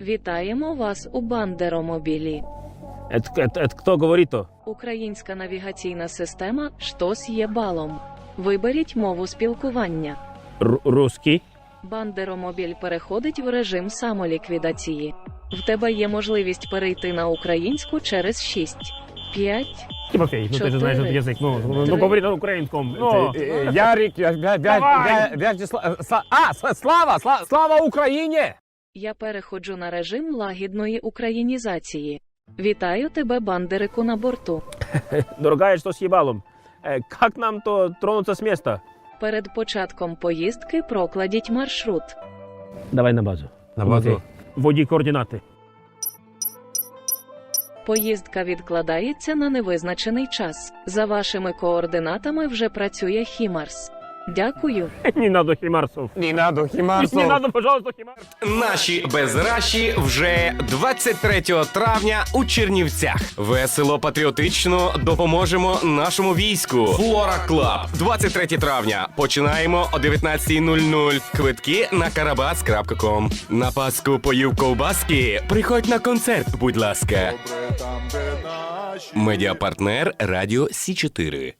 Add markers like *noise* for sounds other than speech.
Вітаємо вас у Бандеромобілі. Это, это, это кто говорит-то? Українська навігаційна система «Штось є балом». Виберіть мову спілкування. Р- русский? Бандеромобіль переходить в режим самоліквідації. В тебе є можливість перейти на українську через 6, 5, Тимофей, ну ты же знаешь этот Четыре. язык. Ну, ну, Три. ну говори на украинском. Ну, Э, э, Ярик, я- я- я- Давай. я- Вячеслав... э, Сла- А, Сла- Слава, Сла- Слава Україні! Я переходжу на режим лагідної українізації. Вітаю тебе, бандерику на борту. *laughs* дорогая, что с ебалом? Э, как нам-то тронуться с места? Перед початком поїздки прокладіть маршрут. Давай на базу. На базу. Тимофей, Вводи координаты. Поїздка відкладається на невизначений час. За вашими координатами вже працює Хімарс. Дякую. *laughs* Не надо химарсов. Не надо, Хімарсов. Не надо, пожалуйста, химарсов. Наші безраші вже 23 травня у Чернівцях. Весело патріотично допоможемо нашому війську. Флора Клаб. 23 травня. Починаємо о 19.00. Квитки на карабас.ком. На Пасху поїв ковбаски. Приходь на концерт, будь ласка. Медіапартнер Радіо Сі 4